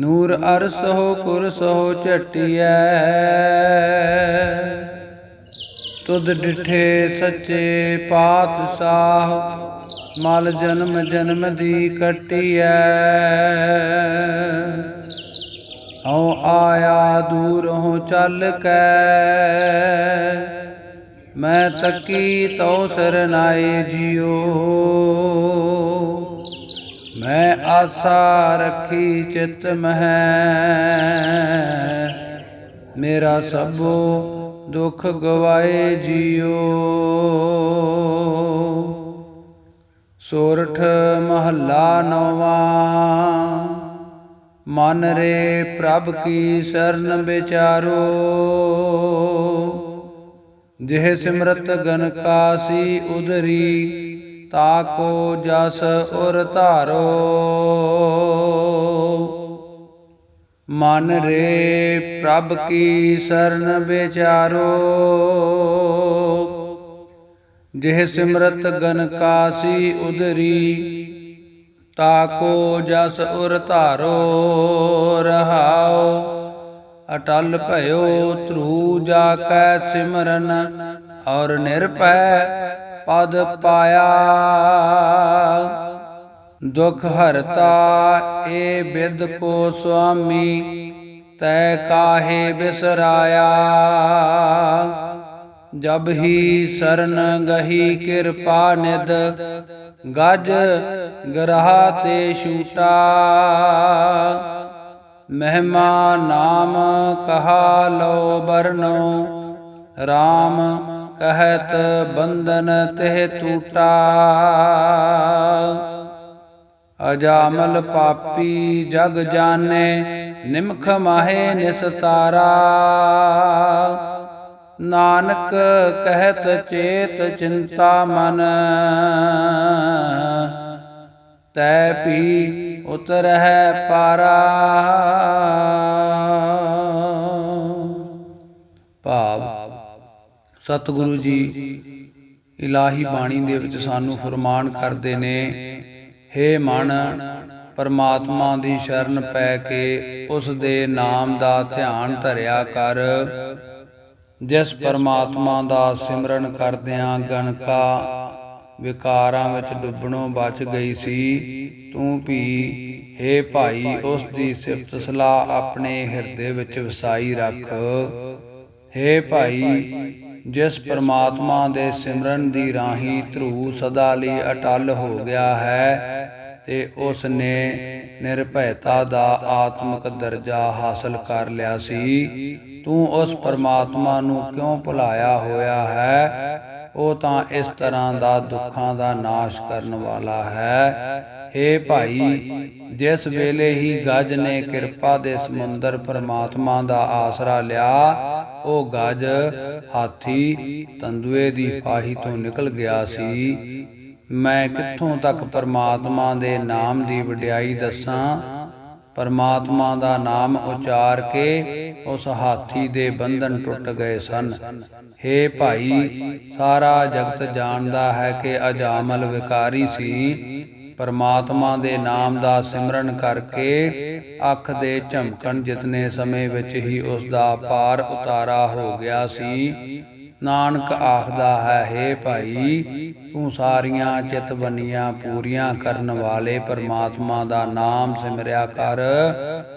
ਨੂਰ ਅਰਸ ਹੋ ਕੁਰਸ ਹੋ ਝਟਿਐ। ਤੁਧ ਡਿਠੇ ਸੱਚੇ ਪਾਤਸ਼ਾਹ, ਮਲ ਜਨਮ ਜਨਮ ਦੀ ਕਟਿਐ। ਹਉ ਆਇਆ ਦੂਰ ਹੋ ਚੱਲ ਕੈ। ਮੈਂ ਤੱਕੀ ਤਉ ਸਰਨਾਏ ਜਿਉ। ਮੈਂ ਆਸਾ ਰੱਖੀ ਚਿਤ ਮਹਿ। ਮੇਰਾ ਸਭੋ ਦੁਖ ਗਵਾਏ ਜਿਉ ਸੋਰਠ ਮਹੱਲਾ ਨੌਵਾਂ। ਮਨ ਰੇ ਪ੍ਰਭ ਕੀ ਸ਼ਰਨ ਵਿਚਾਰੋ। ਜਿਹ ਸਿਮਰਤ ਗਨ ਕਾਸੀ ਉਦਰੀ। ਤਾਕੋ ਜਸ ਉਰ ਧਾਰੋ। ਮਨ ਰੇ ਪ੍ਰਭ ਕੀ ਸ਼ਰਨ ਵਿਚਾਰੋ। ਜਿਹ ਸਿਮਰਤ ਗਨ ਕਾਸੀ ਉਦਰੀ ਤਾਕੋ ਜਸ ਉਰ ਧਾਰੋ। ਰਹਾਉ, ਅਟਲ ਭਇਓ ਧਰੂ ਜਾ ਕੈ ਸਿਮਰਨ, ਔਰ ਨਿਰਭੈ ਪਦ ਪਾਇਆ। ਦੁਖ ਹਰਤਾ ਏ ਬਿਦ ਕੋ ਸੁਆਮੀ, ਤੈ ਕਾਹੇ ਬਿਸਰਾਇਆ। ਜਬ ਹੀ ਸਰਨ ਗਹੀ ਕਿਰਪਾ ਨਿਦ ਗਜ ਗਰਹਾ ਤੇ ਛੂਟਾ। ਮਹਿਮਾ ਨਾਮ ਕਹਾ ਲੋ ਬਰਨੋ RAM ਕਹਿਤ ਬੰਧਨ ਤਿਹ ਟੂਟਾ ਅਜਾਮਲ ਪਾਪੀ ਜਗ ਜਾਣੇ, ਨਿਮਖ ਮਾਹੇ ਨਿਸਤਾਰਾ ਨਾਨਕ ਕਹਿਤ ਚੇਤ ਚਿੰਤਾ ਮਨ। ਤੈ ਪੀ ਉਤਰਹਿ ਪਾਰਾ। ਸਤਿਗੁਰੂ ਜੀ, ਇਲਾਹੀ ਬਾਣੀ ਦੇ ਵਿੱਚ ਸਾਨੂੰ ਫਰਮਾਨ ਕਰਦੇ ਨੇ, ਹੇ ਮਨ, ਪਰਮਾਤਮਾ ਦੀ ਸ਼ਰਨ ਪੈ ਕੇ ਉਸ ਦੇ ਨਾਮ ਦਾ ਧਿਆਨ ਧਰਿਆ ਕਰ। ਜਿਸ ਪਰਮਾਤਮਾ ਦਾ ਸਿਮਰਨ ਕਰਦਿਆਂ ਗਣਕਾ ਵਿਕਾਰਾਂ ਵਿੱਚ ਡੁੱਬਣੋਂ ਬਚ ਗਈ ਸੀ, ਤੂੰ ਵੀ, ਹੇ ਭਾਈ, ਉਸ ਦੀ ਸਿਫਤ ਸਲਾਹ ਆਪਣੇ ਹਿਰਦੇ ਵਿੱਚ ਵਸਾਈ ਰੱਖ। ਹੇ ਭਾਈ ਜਿਸ ਪਰਮਾਤਮਾ ਦੇ ਸਿਮਰਨ ਦੀ ਰਾਹੀ ਧਰੂ ਸਦਾ ਲਈ ਅਟਲ ਹੋ ਗਿਆ ਹੈ ਤੇ ਉਸ ਨੇ ਨਿਰਭੈਤਾ ਦਾ ਆਤਮਿਕ ਦਰਜਾ ਹਾਸਲ ਕਰ ਲਿਆ ਸੀ। ਤੂੰ ਉਸ ਪਰਮਾਤਮਾ ਨੂੰ ਕਿਉਂ ਭੁਲਾਇਆ ਹੋਇਆ ਹੈ? ਉਹ ਤਾਂ ਇਸ ਤਰ੍ਹਾਂ ਦਾ ਦੁੱਖਾਂ ਦਾ ਨਾਸ਼ ਕਰਨ ਵਾਲਾ ਹੈ। ਏ ਭਾਈ, ਜਿਸ ਵੇਲੇ ਹੀ ਗੱਜ ਨੇ ਕਿਰਪਾ ਦੇ ਸਮੁੰਦਰ ਪਰਮਾਤਮਾ ਦਾ ਆਸਰਾ ਲਿਆ, ਉਹ ਗੱਜ ਹਾਥੀ ਤੰਦੂਏ ਦੀ ਫਾਹੀ ਤੋਂ ਨਿਕਲ ਗਿਆ ਸੀ। ਮੈਂ ਕਿੱਥੋਂ ਤੱਕ ਪਰਮਾਤਮਾ ਦੇ ਨਾਮ ਦੀ ਵਡਿਆਈ ਦੱਸਾਂ? ਪਰਮਾਤਮਾ ਦਾ ਨਾਮ ਉਚਾਰ ਕੇ ਉਸ ਹਾਥੀ ਦੇ ਬੰਧਨ ਟੁੱਟ ਗਏ ਸਨ। हे ਭਾਈ, ਸਾਰਾ ਜਗਤ ਜਾਣਦਾ ਹੈ ਕਿ ਅਜਾਮਲ ਵਿਕਾਰੀ ਸੀ। ਪਰਮਾਤਮਾ ਦੇ ਨਾਮ ਦਾ ਸਿਮਰਨ ਕਰਕੇ ਅੱਖ ਦੇ ਝਮਕਣ ਜਿਤਨੇ ਸਮੇਂ ਵਿੱਚ ਹੀ ਉਸ ਦਾ ਪਾਰ ਉਤਾਰਾ ਹੋ ਗਿਆ ਸੀ, ਨਾਨਕ ਆਖਦਾ ਹੈ हे ਭਾਈ, ਤੂੰ ਸਾਰੀਆਂ ਚਿਤ ਪੂਰੀਆਂ ਕਰਨ ਵਾਲੇ ਪਰਮਾਤਮਾ ਦਾ ਨਾਮ ਸਿਮਰਿਆ ਕਰ।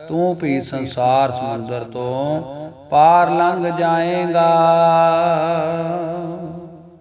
ਤੂੰ ਵੀ ਸੰਸਾਰ ਸਮੁੰਦਰ ਤੋਂ ਪਾਰ ਲੰਘ ਜਾਏਗਾ।